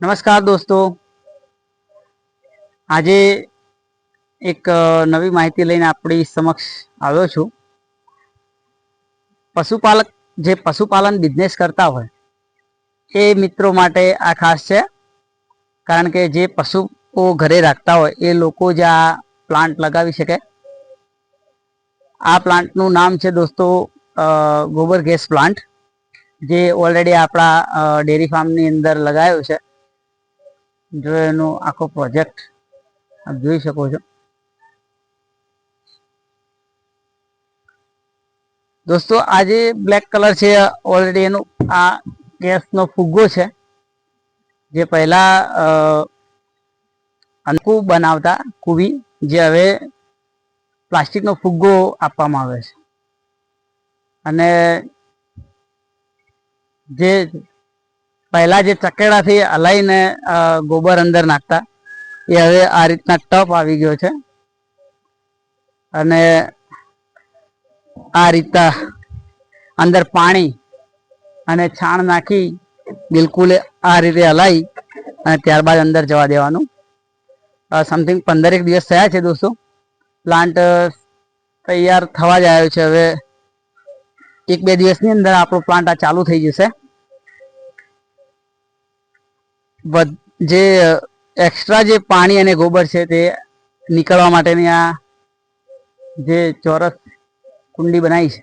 નમસ્કાર દોસ્તો. આજે એક નવી માહિતી લઈને આપણી સમક્ષ આવ્યો છું. પશુપાલક, જે પશુપાલન બિઝનેસ કરતા હોય, એ મિત્રો માટે આ ખાસ છે. કારણ કે જે પશુઓ ઘરે રાખતા હોય, એ લોકો જ આ પ્લાન્ટ લગાવી શકે. આ પ્લાન્ટનું નામ છે દોસ્તો ગોબર ગેસ પ્લાન્ટ જે ઓલરેડી આપણા ડેરી ફાર્મની અંદર લગાવ્યો છે. જો એનો આખો પ્રોજેક્ટ આપ જોઈ શકો છો. દોસ્તો આ જે બ્લેક કલર છે ઓલરેડી એનો આ ગેસનો ફુગ્ગો છે જે પહેલા અ, અનકુ બનાવતા કુવી જે હવે પ્લાસ્ટિકનો ફુગ્ગો આપવામાં આવે છે. અને જે પહેલા જે ચકેડાથી હલાઈને ગોબર અંદર નાખતા, એ હવે આ રીતના ટપ આવી ગયો છે. અને આ રીતના અંદર પાણી અને છાણ નાખી બિલકુલ આ રીતે હલાવી અને ત્યારબાદ અંદર જવા દેવાનું. સમથિંગ પંદરેક દિવસ થયા છે દોસ્તો. પ્લાન્ટ તૈયાર થવા જ આવ્યો છે. હવે એક બે દિવસની અંદર આપણો પ્લાન્ટ આ ચાલુ થઈ જશે વધ- જે એક્સ્ટ્રા જે પાણી અને ગોબર છે તે નીકળવા માટેની આ જે ચોરસ કુંડી બનાવી છે,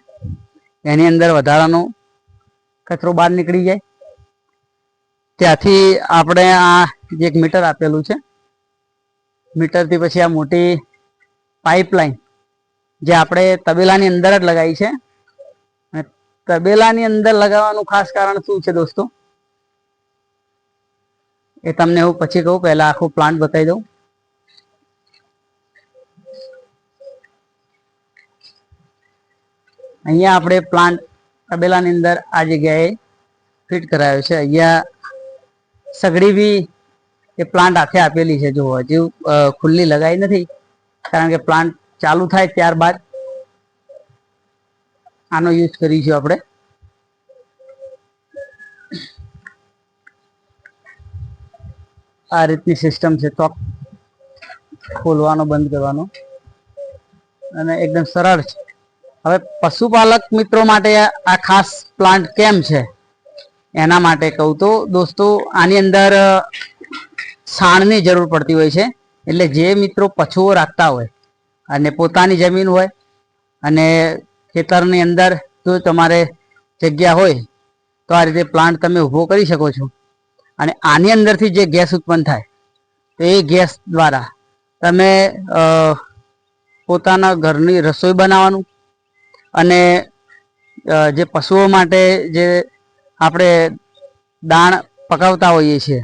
એની અંદર વધારાનો કચરો બહાર નીકળી જાય. ત્યાંથી આપણે આ જે એક મીટર આપેલું છે, મીટરથી પછી આ મોટી પાઇપલાઇન જે આપણે તબેલાની અંદર જ લગાવી છે. તબેલાની અંદર લગાવવાનું ખાસ કારણ શું છે દોસ્તો? એ તમને હું પછી કહું, પહેલા આખો પ્લાન્ટ બતાવી દઉં. અહીંયા આપણે પ્લાન્ટ તબેલાની અંદર આ જગ્યાએ ફિટ કરાયો છે. અહીંયા સગડી બી એ પ્લાન્ટ આખે આપેલી છે. જો હજુ ખુલ્લી લગાવી નથી, કારણ કે પ્લાન્ટ ચાલુ થાય ત્યારબાદ આનો યુઝ કરીશું આપણે. આ રીતની સિસ્ટમ છે. ચોક ખોલવાનો, બંધ કરવાનો. અને એકદમ સરળ છે. હવે પશુપાલક મિત્રો માટે આ ખાસ પ્લાન્ટ કેમ છે? એના માટે કહું તો, દોસ્તો, આની અંદર છાણની જરૂર પડતી હોય છે. એટલે જે મિત્રો પશુઓ રાખતા હોય અને પોતાની જમીન હોય અને ખેતરની અંદર જો તમારે જગ્યા હોય, તો આ રીતે પ્લાન્ટ તમે ઊભો કરી શકો છો. અને આની અંદરથી જે ગેસ ઉત્પન્ન થાય, તો એ ગેસ દ્વારા તમે પોતાના ઘરની રસોઈ બનાવવાનું અને જે પશુઓ માટે જે આપણે દાણ પકાવતા હોઈએ છીએ,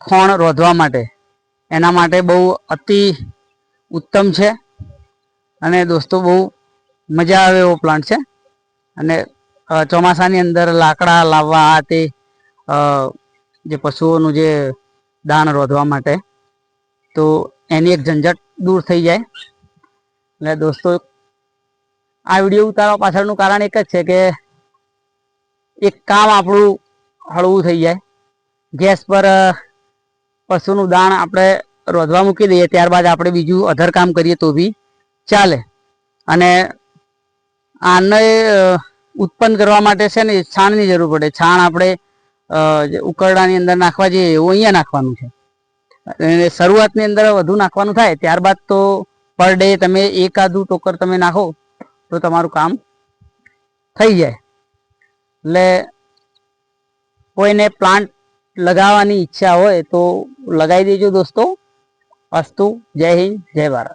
ખોણ રોધવા માટે, એના માટે બહુ અતિ ઉત્તમ છે. અને દોસ્તો, બહુ મજા આવે એવો પ્લાન્ટ છે. અને ચોમાસાની અંદર લાકડા લાવવા તે જે પશુઓનું જે દાણ રોધવા માટે, તો એની એક ઝંઝટ દૂર થઈ જાય. એટલે દોસ્તો, આ વીડિયો ઉતારવા પાછળનું કારણ એક જ છે કે એક કામ આપણું હળવું થઈ જાય. ગેસ પર પશુનું દાણ આપણે રોધવા મૂકી દઈએ, ત્યારબાદ આપણે બીજું અધર કામ કરીએ તો બી ચાલે. અને આને ઉત્પન્ન કરવા માટે છે ને, છાણની જરૂર પડે. છાણ આપણે ઉકરડાની અંદર નાખવા જઈએ એવું અહીંયા નાખવાનું છે. અને શરૂઆતની અંદર વધુ નાખવાનું થાય, ત્યારબાદ તો પર ડે તમે એકાદું ટોકર તમે નાખો, તો તમારું કામ થઈ જાય. એટલે કોઈને પ્લાન્ટ લગાવવાની ઈચ્છા હોય તો લગાવી દેજો દોસ્તો. અસ્તુ, જય હિન્દ, જય ભારત.